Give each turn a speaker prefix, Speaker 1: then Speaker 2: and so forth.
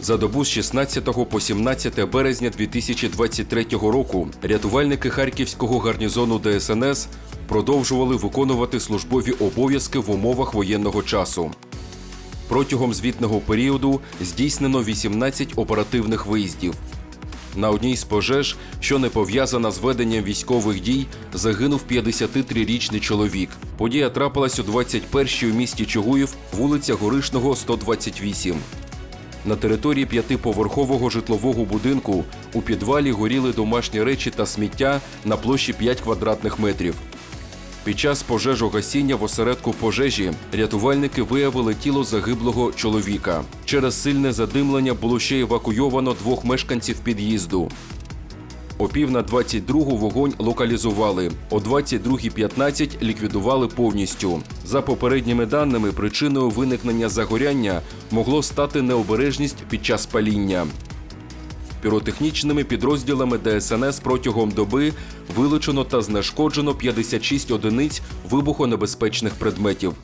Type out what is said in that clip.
Speaker 1: За добу з 16 по 17 березня 2023 року рятувальники харківського гарнізону ДСНС продовжували виконувати службові обов'язки в умовах воєнного часу. Протягом звітного періоду здійснено 18 оперативних виїздів. На одній з пожеж, що не пов'язана з веденням військових дій, загинув 53-річний чоловік. Подія трапилась у 21-й у місті Чугуїв, вулиця Горишного, 128. На території п'ятиповерхового житлового будинку у підвалі горіли домашні речі та сміття на площі 5 квадратних метрів. Під час пожежогасіння в осередку пожежі рятувальники виявили тіло загиблого чоловіка. Через сильне задимлення було ще евакуйовано двох мешканців під'їзду. О пів на 22-гу вогонь локалізували. О 22.15 ліквідували повністю. За попередніми даними, причиною виникнення загоряння могло стати необережність під час паління. Піротехнічними підрозділами ДСНС протягом доби вилучено та знешкоджено 56 одиниць вибухонебезпечних предметів.